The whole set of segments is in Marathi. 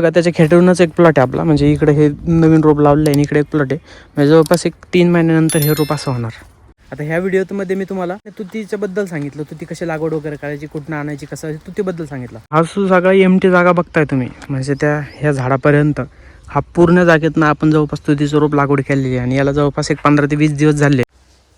बघा त्याच्या खेटरूनच एक प्लॉट आहे आपला. म्हणजे इकडे हे नवीन रोप लावलेलं आहे आणि इकडे एक प्लॉट आहे. म्हणजे जवळपास एक तीन महिन्यानंतर हे रोप असं होणार. आता ह्या व्हिडिओमध्ये मी तुम्हाला तुतीच्याबद्दल सांगितलं. तुती कशी लागवड वगैरे करायची कुठनं आणायची कसं तुतीबद्दल सांगितलं. हा सु सगळा एम टी जागा बघताय तुम्ही म्हणजे त्या ह्या झाडापर्यंत हा पूर्ण जागेतनं आपण जवळपास तुतीचं रोप लागवड केलेली आहे. आणि याला जवळपास एक पंधरा ते वीस दिवस झाले.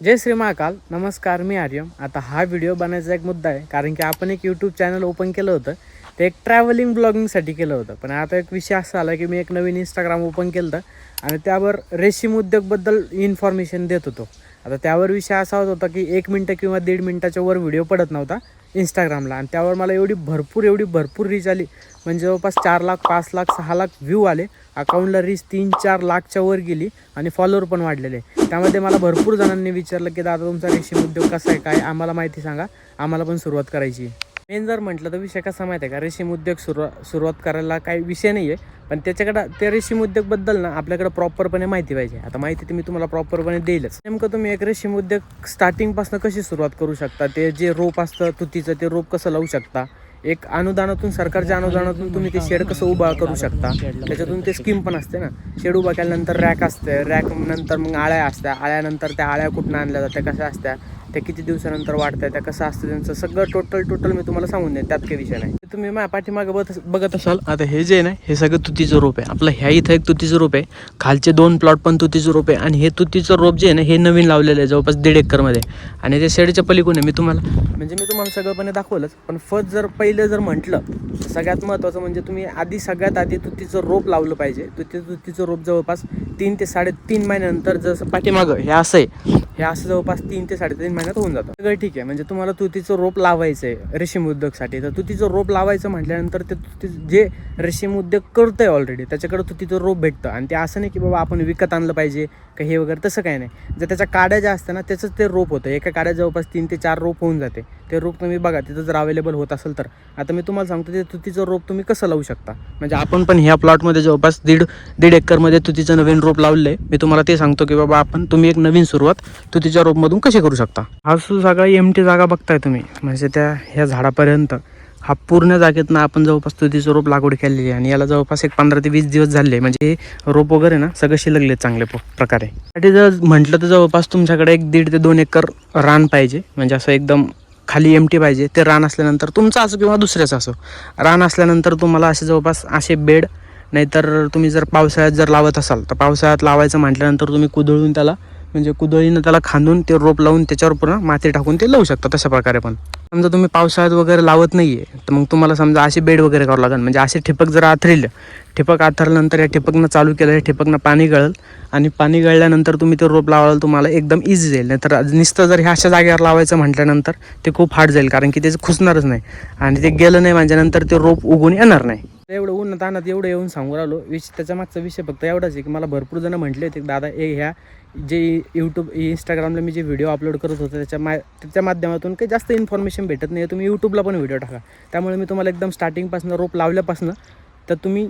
जय श्री महाकाल. नमस्कार मी आर्यम. आता हा व्हिडिओ बनायचा एक मुद्दा आहे. कारण की आपण एक यूट्यूब चॅनल ओपन केलं होतं. ते एक ट्रॅव्हलिंग ब्लॉगिंगसाठी केलं होतं. पण आता एक विषय असा आला की मी एक नवीन इंस्टाग्राम ओपन केलं होतं आणि त्यावर रेशीम उद्योगबद्दल इन्फॉर्मेशन देत होतो. आता त्यावर विषय असा होत होता की एक मिनटं किंवा दीड मिनटाच्या वर व्हिडिओ पडत नव्हता इंस्टाग्रामला आणि त्यावर मला एवढी भरपूर एवढी भरपूर रीच आली. म्हणजे जवळपास चार लाख पाच लाख सहा लाख व्ह्यू आले. अकाउंटला रीच तीन चार लाखच्या वर गेली आणि फॉलोअर पण वाढलेले. त्यामध्ये मला भरपूर जणांनी विचारलं की दादा तुमचा रेशीम उद्योग कसा आहे? काय आम्हाला माहिती सांगा. आम्हाला पण सुरुवात करायची मेन जर म्हटलं तर विषय कसा माहिती आहे का? रेशीम उद्योग सुरुवात सुरुवात करायला काही विषय नाही आहे पण त्याच्याकडं त्या रेशीम उद्योगबद्दल ना आपल्याकडं प्रॉपरपणे माहिती पाहिजे. आता माहिती तर मी तुम्हाला प्रॉपरपणे देईलच. नेमकं तुम्ही एक रेशीम उद्योग स्टार्टिंगपासून कशी सुरुवात करू शकता? ते जे रोप असतं तुतीचं ते रोप कसं लावू शकता? एक अनुदानातून सरकारच्या अनुदानातून तुम्ही ते शेड कसं उभा करू शकता? त्याच्यातून ते स्कीम पण असते ना. शेड उभा केल्यानंतर रॅक असते. रॅक नंतर मग आळ्या असत्या. आळ्यानंतर त्या आळ्या कुठनं आणल्या जात्या कशा असत्या? त्या किती दिवसानंतर वाढत्या त्या कसं असतं त्यांचं सगळं टोटल टोटल मी तुम्हाला सांगून देईन त्यात काही विषय नाही. तुम्ही माझ्या पाठीमागे बघत बघत असाल. आता हे जे आहे ना हे सगळं तुतीचं रोप आहे. आपलं ह्या इथं एक तुतीचं रोप आहे. खालचे दोन प्लॉट पण तुतीचं रोप आहे. आणि हे तुतीचं रोप जे आहे ना हे नवीन लावलेलं आहे जवळपास दीड एकरमध्ये. आणि ते शेडच्या पलीकडून आहे मी तुम्हाला म्हणजे मी तुम्हाला सगळंपणे दाखवलंच. पण फर्स्ट जर पहिलं जर म्हटलं सगळ्यात महत्त्वाचं म्हणजे तुम्ही आधी सगळ्यात आधी तुतीचं रोप लावलं पाहिजे. तुती तुतीचं रोप जवळपास तीन ते साडेतीन महिन्यानंतर जसं पाठीमागं हे असं आहे. हे असं जवळपास तीन ते साडेतीन महिन्यात होऊन जातं. सगळं ठीक आहे. म्हणजे तुम्हाला तुतीचं रोप लावायचं आहे रेशीम उद्योगसाठी. तर तुतीचं रोप लावायचं म्हटल्यानंतर ते तुती जे रेशीम उद्योग करतोय ऑलरेडी त्याच्याकडे तुतीचं रोप भेटतं. आणि ते असं नाही की बाबा आपण विकत आणलं पाहिजे का हे वगैरे तसं काही नाही. जर त्याच्या काड्या ज्या असतात ना त्याचंच ते रोप होतं. एका काड्या जवळपास तीन ते चार रोप होऊन जाते. ते रोप तुम्ही बघा तिथं जर अवेलेबल होत असेल तर. आता मी तुम्हाला सांगतो ते तुतीचं रोप तुम्ही कसं लावू शकता? म्हणजे आपण पण ह्या प्लॉटमध्ये जवळपास दीड दीड एकरमध्ये तुतीचं नवीन रोप लावलं आहे. मी तुम्हाला ते सांगतो की बाबा आपण तुम्ही एक नवीन सुरुवात तुतीच्या रोपमधून कशी करू शकता? हा सु सगळा एमटी जागा बघताय तुम्ही. म्हणजे त्या ह्या झाडापर्यंत. हा पूर्ण जागेतनं आपण जवळपास तुतीचं रोप लागवड केलेली आहे आणि याला जवळपास एक पंधरा ते वीस दिवस झाले. म्हणजे हे रोप वगैरे ना सगळं शिलगले चांगले प्रकारे. त्यासाठी जर म्हटलं तर जवळपास तुमच्याकडे एक दीड ते दोन एकर रान पाहिजे. म्हणजे असं एकदम खाली एमटी पाहिजे. ते रान असल्यानंतर तुमचं असो किंवा दुसऱ्याचं असो. रान असल्यानंतर तुम्हाला असे जवळपास असे बेड नाहीतर तुम्ही जर पावसाळ्यात जर लावत असाल तर पावसाळ्यात लावायचं म्हटल्यानंतर तुम्ही कुदळून त्याला म्हणजे कुदळीनं त्याला खांदून ते रोप लावून त्याच्यावर पूर्ण माती टाकून ते लावू शकता तशा प्रकारे पण. समजा तुम्ही पावसाळ्यात वगैरे लावत नाही आहे तर मग तुम्हाला समजा असे बेड वगैरे करावं लागेल. म्हणजे असे ठिपक जर आथरले ठिपक आथरल्यानंतर या ठिपकनं चालू केलं या ठिपकनं पाणी गळल आणि पाणी गळल्यानंतर तुम्ही ते रोप लावाल तुम्हाला एकदम इझी जाईल. नाहीतर नुसतं जर ह्या अशा जागेवर लावायचं म्हटल्यानंतर ते खूप हार्ड जाईल कारण की ते खुसणारच नाही. आणि ते गेलं नाही म्हणजे ते रोप उगून येणार नाही. एवढं ऊन तानात एवढं येऊन सांगू राहिलो. विष त्याच्या मागचा विषय फक्त एवढाच आहे की मला भरपूर जण म्हटले होते दादा ए ह्या जे यूट्यूब इंस्टाग्रामला मी जे व्हिडिओ अपलोड करत होतो त्याच्या मा त्याच्या माध्यमातून काही जास्त इन्फॉर्मेशन भेटत नाही. तुम्ही यूट्यूबला पण व्हिडिओ टाका. त्यामुळे मी तुम्हाला एकदम स्टार्टिंगपासून रोप लावल्यापासून तर तुम्ही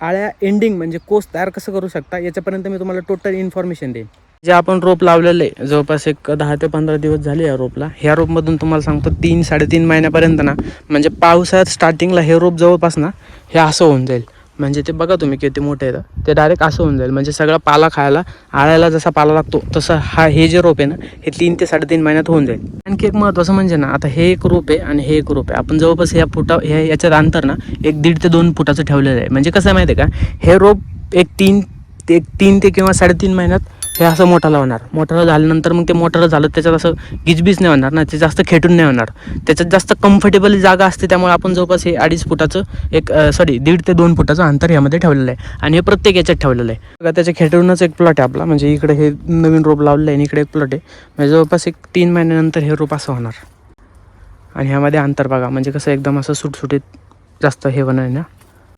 आळ्या एंडिंग म्हणजे कोस तयार कसं करू शकता याच्यापर्यंत मी तुम्हाला टोटल इन्फॉर्मेशन देईन. जे आपण रोप लावलेलं आहे जवळपास एक दहा ते पंधरा दिवस झाले या रोपला. ह्या रोपमधून तुम्हाला सांगतो तीन साडेतीन महिन्यापर्यंत ना म्हणजे पावसाळ्यात स्टार्टिंगला हे रोप जवळपास ना हे असं होऊन जाईल. म्हणजे ते बघा तुम्ही किती मोठे आहेत. ते डायरेक्ट असं होऊन जाईल. म्हणजे सगळा पाला खायला आळ्याला जसा पाला लागतो तसं हा हे जे रोप आहे ना हे तीन ते साडेतीन महिन्यात होऊन जाईल. आणखी एक महत्त्वाचं म्हणजे ना आता हे एक रोप आहे आणि हे एक रोप आहे. आपण जवळपास ह्या फुटा ह्या याच्यात अंतर ना एक दीड ते दोन फुटाचं ठेवलेलं आहे. म्हणजे कसं आहे माहिती आहे का? हे रोप एक तीन ते एक तीन ते किंवा साडेतीन महिन्यात हे असं मोठाला होणार. मोठाला झाल्यानंतर मग ते मोठाला झालं त्याच्यात असं गिजबीज नाही होणार ना ते जास्त खेटून नाही होणार. त्याच्यात जास्त कम्फर्टेबल जागा असते त्यामुळे आपण जवळपास हे अडीच फुटाचं एक सॉरी दीड ते दोन फुटाचं अंतर यामध्ये ठेवलेलं आहे. आणि हे प्रत्येक याच्यात ठेवलेलं आहे. बघा त्याच्या खेटूनच एक प्लॉट आहे आपला. म्हणजे इकडे हे नवीन रोप लावलेलं आहे आणि इकडे एक प्लॉट आहे. म्हणजे जवळपास एक तीन महिन्यानंतर हे रोप असं होणार. आणि ह्यामध्ये अंतर बघा. म्हणजे कसं एकदम असं सुटसुटीत जास्त हे होणार आहे ना.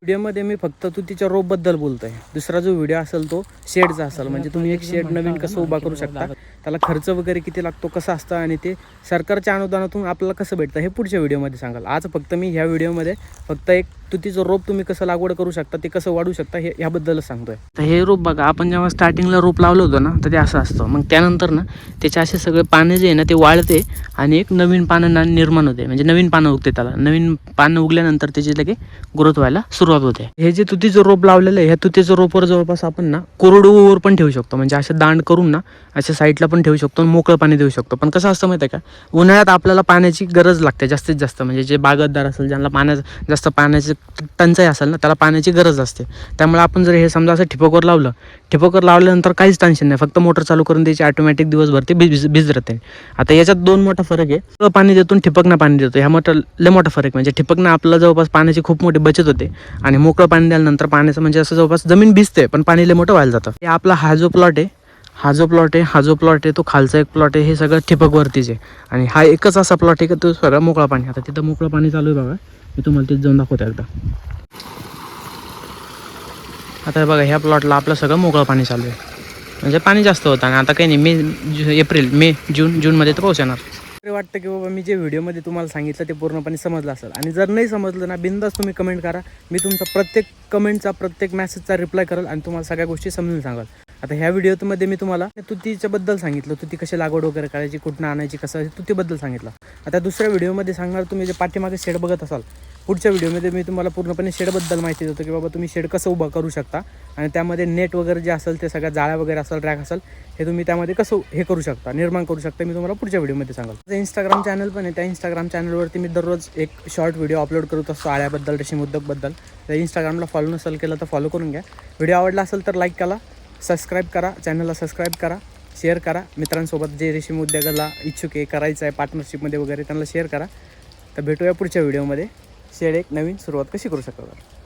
व्हिडिओमध्ये मी फक्त तुतीच्या रोपबद्दल बोलतोय. दुसरा जो व्हिडिओ असेल तो शेडचा असेल. म्हणजे तुम्ही एक शेड नवीन कसं उभा करू शकता त्याला खर्च वगैरे किती लागतो कसं असतं आणि ते सरकारच्या अनुदानातून आपल्याला कसं भेटतं हे पुढच्या व्हिडिओमध्ये सांगाल. आज फक्त मी ह्या व्हिडिओमध्ये फक्त एक तुतीचं रोप तुम्ही कसं लागवड करू शकता ते कसं वाढू शकता हे ह्याबद्दलच सांगतोय. तर हे रोप बघा आपण जेव्हा स्टार्टिंगला रोप लावलं होतं ना तर ते असं असतं. मग त्यानंतर ना त्याचे असे सगळे पानं जे आहे ना ते वाळते आणि एक नवीन पानं ना निर्माण होते. म्हणजे नवीन पानं उगते त्याला. नवीन पानं उगल्यानंतर त्याची लगे ग्रोथ व्हायला सुरुवात सुरुवात होते. हे जे तुतीचं रोप लावलेलं आहे ह्या तुतीचं रोपवर जवळपास आपण ना कोरडूवर पण ठेवू शकतो. म्हणजे असे दांड करून ना अशा साईडला पण ठेवू शकतो आणि मोकळं पाणी देऊ शकतो. पण कसं असतं माहिती आहे का? उन्हाळ्यात आपल्याला पाण्याची गरज लागते जास्तीत जास्त. म्हणजे जे बागतदार असेल ज्यांना पाण्याचं जास्त पाण्याची टंचाई असेल ना त्याला पाण्याची गरज असते. त्यामुळे आपण जर हे समजा असं ठिपकवर लावलं ठिपकवर लावल्यानंतर काहीच टेन्शन नाही. फक्त मोटर चालू करून त्याची ऑटोमॅटिक दिवसभर ते भिज भिज आता याच्यात दोन मोठा फरक आहे. पाणी देतो ठिपकना ठिपकनं पाणी देतो. ह्या मोठा लय मोठा फरक म्हणजे ठिपकनं आपल्याला जवळपास पाण्याची खूप मोठी बचत होते. आणि मोकळं पाणी दिल्यानंतर पाण्याचं म्हणजे असं जवळपास जमीन भिजते पण पाणी लय मोठं व्हायला जातं. हे आपला हा जो प्लॉट आहे हा जो प्लॉट आहे हा जो प्लॉट आहे तो खालचा एक प्लॉट आहे हे सगळं ठिपकवरतीच आहे आणि हा एकच असा प्लॉट आहे का तो सगळं मोकळा पाणी. आता तिथं मोकळं पाणी चालू आहे बघा. मी तुम्हाला तिथे जाऊन दाखवतो एकदा. आता हे बघा ह्या प्लॉटला आपलं सगळं मोकळं पाणी चालू आहे. म्हणजे पाणी जास्त होतं आणि आता काही नाही मे एप्रिल मे जून जूनमध्ये तर पाऊस येणार. वाटतं की बाबा मी जे व्हिडिओमध्ये तुम्हाला सांगितलं ते पूर्णपणे समजलं असेल. आणि जर नाही समजलं ना बिंदास तुम्ही कमेंट करा. मी तुमचा प्रत्येक कमेंटचा प्रत्येक मेसेजचा रिप्लाय करेल आणि तुम्हाला सगळ्या गोष्टी समजून सांगाल. आता ह्या व्हिडिओमध्ये मी तुम्हाला तुतीच्याबद्दल सांगितलं. तुती कशी लागवड वगैरे करायची कुठनं आणायची कसं तुतीबद्दल सांगितलं. आता दुसऱ्या व्हिडिओमध्ये सांगणार तुम्ही जे पाठीमागे शेड बघत असाल पुढच्या व्हिडिओमध्ये मी तुम्हाला पूर्णपणे शेडबद्दल माहिती देतो की बाबा तुम्ही शेड कसं उभं करू शकता आणि त्यामध्ये नेट वगैरे जे असेल ते सगळ्या जाळ्या वगैरे असेल रॅक असेल हे तुम्ही त्यामध्ये कसं हे करू शकता निर्माण करू शकता मी तुम्हाला पुढच्या व्हिडिओमध्ये सांगाल. माझं इंस्टाग्राम चॅनल पण आहे. त्या इंस्टाग्राम चॅनलवरती मी दररोज एक शॉर्ट व्हिडिओ अपलोड करत असतो आळ्याबद्दल रेशीम उद्योगबद्दल. तर इंस्टाग्रामला फॉलो नसेल केलं तर फॉलो करून घ्या. व्हिडिओ आवडला असेल तर लाईक करा सबस्क्राईब करा चॅनलला सबस्क्राईब करा शेअर करा. मित्रांसोबत जे रेशीम उद्योगाला इच्छुक आहे करायचं आहे पार्टनरशिपमध्ये वगैरे त्यांना शेअर करा. तर भेटूया पुढच्या व्हिडिओमध्ये शेड एक नवीन सुरुवात कशी करू शकतात?